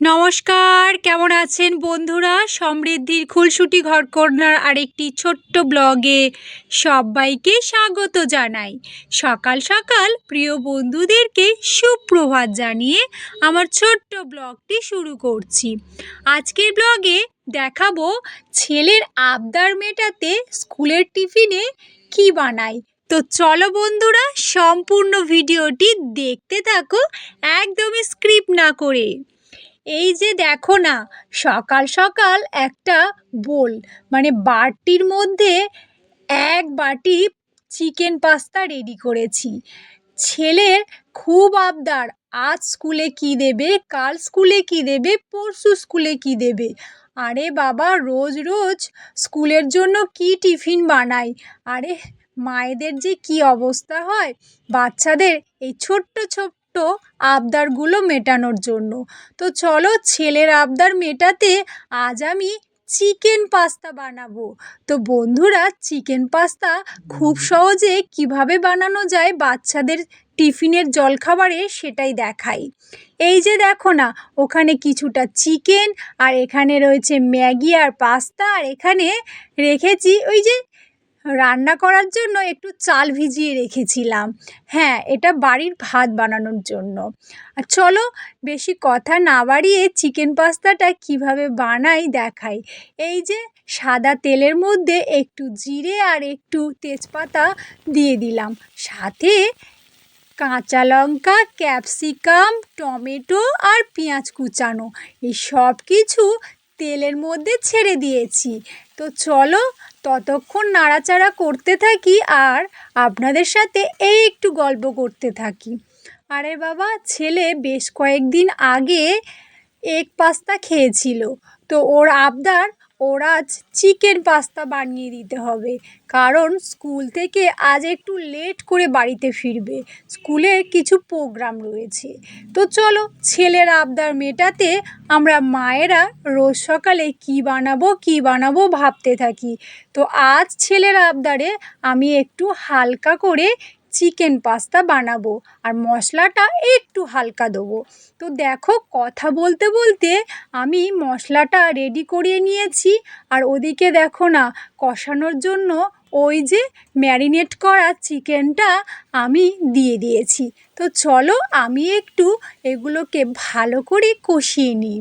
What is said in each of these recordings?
নমস্কার, কেমন আছেন বন্ধুরা? সমৃদ্ধির খুলসুটি ঘরকন্যার আরেকটি ছোট্ট ব্লগে সবাইকে স্বাগত জানাই। সকাল সকাল প্রিয় বন্ধুদেরকে সুপ্রভাত জানিয়ে আমার ছোট্ট ব্লগটি শুরু করছি। আজকের ব্লগে দেখাবো ছেলের আবদার মেটাতে স্কুলের টিফিনে কি বানাই। তো চলো বন্ধুরা, সম্পূর্ণ ভিডিওটি দেখতে থাকো, একদমই স্ক্রিপ্ট না করে। এই যে দেখো না, সকাল সকাল একটা বোল মানে বাটির মধ্যে এক বাটি চিকেন পাস্তা রেডি করেছি। ছেলের খুব আবদার, আজ স্কুলে কি দেবে, কাল স্কুলে কি দেবে, পরশু স্কুলে কি দেবে? আরে বাবা, রোজ রোজ স্কুলের জন্য কি টিফিন বানাই? আরে মায়েদের যে কি অবস্থা হয়, বাচ্চাদের এই ছোট্ট ছোট্ট আবদারগুলো মেটানোর জন্য। তো চলো ছেলের আবদার মেটাতে আজ আমি চিকেন পাস্তা বানাবো। তো বন্ধুরা চিকেন পাস্তা খুব সহজে কীভাবে বানানো যায় বাচ্চাদের টিফিনের জলখাবারে সেটাই দেখাই। এই যে দেখো না ওখানে কিছুটা চিকেন আর এখানে রয়েছে ম্যাগি আর পাস্তা আর এখানে রেখেছি ওই যে রান্না করার জন্য একটু চাল ভিজিয়ে রেখেছিলাম। হ্যাঁ এটা বাড়ির ভাত বানানোর জন্য। আর চলো, বেশি কথা না বাড়িয়ে চিকেন পাস্তাটা কীভাবে বানাই দেখাই। এই যে, সাদা তেলের মধ্যে একটু জিরে আর একটু তেজপাতা দিয়ে দিলাম। সাথে কাঁচা লঙ্কা, ক্যাপসিকাম, টমেটো আর পেঁয়াজ কুচানো। এই সব কিছু তেলের মধ্যে ছেড়ে দিয়েছি। তো চলো ততক্ষণ নাড়াচাড়া করতে থাকি আর আপনাদের সাথে এই একটু গল্প করতে থাকি। আরে বাবা, ছেলে বেশ কয়েকদিন আগে এক পাস্তা খেয়েছিল। তো ওর আবদার ওর আজ চিকেন পাস্তা বানিয়ে দিতে হবে। কারণ স্কুল থেকে আজ একটু লেট করে বাড়িতে ফিরবে। স্কুলে কিছু প্রোগ্রাম রয়েছে। তো চলো ছেলের আবদার মেটাতে আমরা মায়েরা রোজ সকালে কি বানাবো কি বানাবো ভাবতে থাকি। তো আজ ছেলের আবদারে আমি একটু হালকা করে চিকেন পাস্তা বানাবো আর মশলাটা একটু হালকা দেবো। তো দেখো কথা বলতে বলতে আমি মশলাটা রেডি করিয়ে নিয়েছি আর ওদিকে দেখো না, কষানোর জন্য ওই যে ম্যারিনেট করা চিকেনটা আমি দিয়ে দিয়েছি। তো চলো আমি একটু এগুলোকে ভালো করে কষিয়ে নিই।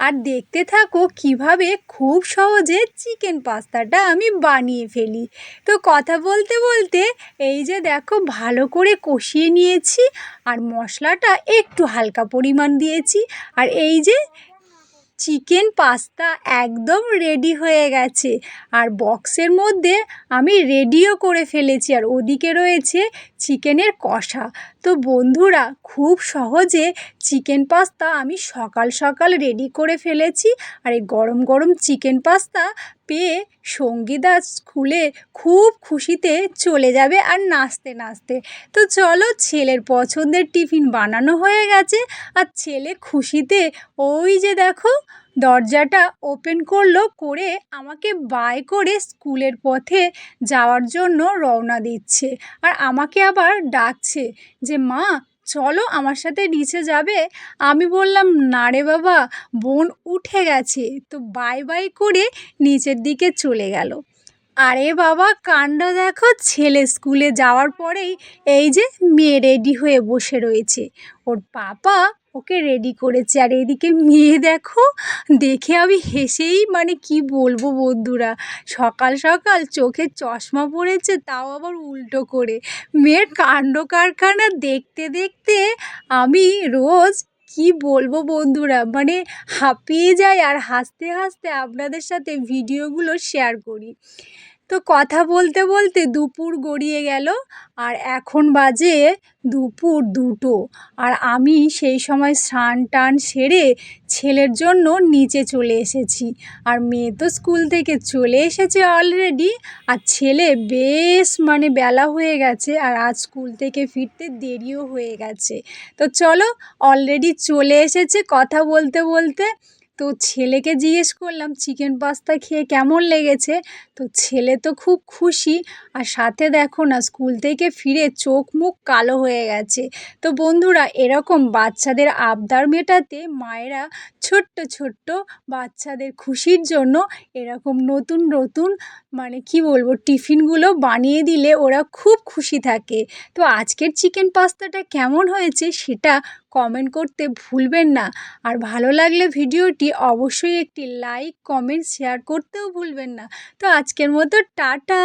আর দেখতে থাকো কীভাবে খুব সহজে চিকেন পাস্তাটা আমি বানিয়ে ফেলি। তো কথা বলতে বলতে এই যে দেখো ভালো করে কষিয়ে নিয়েছি আর মশলাটা একটু হালকা পরিমাণ দিয়েছি। আর এই যে চিকেন পাস্তা একদম রেডি হয়ে গেছে। আর বক্সের মধ্যে আমি রেডিও করে ফেলেছি আর ওদিকে রয়েছে চিকেনের কষা। তো বন্ধুরা, খুব সহজে চিকেন পাস্তা আমি সকাল সকাল রেডি করে ফেলেছি। আর এই গরম গরম চিকেন পাস্তা পেয়ে সঙ্গীতা স্কুলে খুব খুশিতে চলে যাবে আর নাচতে নাচতে। তো চলো ছেলের পছন্দের টিফিন বানানো হয়ে গেছে। আর ছেলে খুশিতে, ওই যে দেখো দরজাটা ওপেন করল করে আমাকে বাই করে স্কুলের পথে যাওয়ার জন্য রওনা দিচ্ছে। আর আমাকে আবার ডাকছে যে, মা, চলো আমার সাথে নিচে যাবে। আমি বললাম, না রে বাবা, বোন উঠে গেছে। তো বাই বাই করে নিচের দিকে চলে গেল। আরে বাবা, কাণ্ড দেখো, ছেলে স্কুলে যাওয়ার পরেই এই যে মেয়ে রেডি হয়ে বসে রয়েছে। ওর পাপা ওকে রেডি করেছে। আর এদিকে মেয়ে দেখো, দেখে আমি হেসেই মানে কি বলব বন্ধুরা, সকাল সকাল চোখে চশমা পড়েছে, তাও আবার উল্টো করে। মেয়ের কাণ্ড কারখানা দেখতে দেখতে আমি রোজ কি বলব বন্ধুরা মানে হাঁপিয়ে যায় আর হাসতে হাসতে আপনাদের সাথে ভিডিওগুলো শেয়ার করি। তো কথা বলতে বলতে দুপুর গড়িয়ে গেল আর এখন বাজে দুপুর দুটো। আর আমি সেই সময় স্নান টান সেরে ছেলের জন্য নিচে চলে এসেছি। আর মেয়ে তো স্কুল থেকে চলে এসেছে অলরেডি আর ছেলে বেশ মানে বেলা হয়ে গেছে আর আজ স্কুল থেকে ফিরতে দেরিও হয়ে গেছে। তো চলো অলরেডি চলে এসেছে কথা বলতে বলতে তো ছেলেকে জিজ্ঞেস করলাম চিকেন পাস্তা খেয়ে কেমন লেগেছে? তো ছেলে তো খুব খুশি। আর সাথে দেখো না, স্কুল থেকে ফিরে চোখ মুখ কালো হয়ে গেছে। তো বন্ধুরা, এরকম বাচ্চাদের আবদার মেটাতে মায়েরা ছোট্ট ছোট্ট বাচ্চাদের খুশির জন্য এরকম নতুন নতুন মানে কি বলব, টিফিনগুলো বানিয়ে দিলে ওরা খুব খুশি থাকে। তো আজকের চিকেন পাস্তাটা কেমন হয়েছে সেটা কমেন্ট করতে ভুলবেন না। আর ভালো লাগলে ভিডিওটি অবশ্যই একটি লাইক কমেন্ট শেয়ার করতেও ভুলবেন না। তো আজকের মতো টাটা!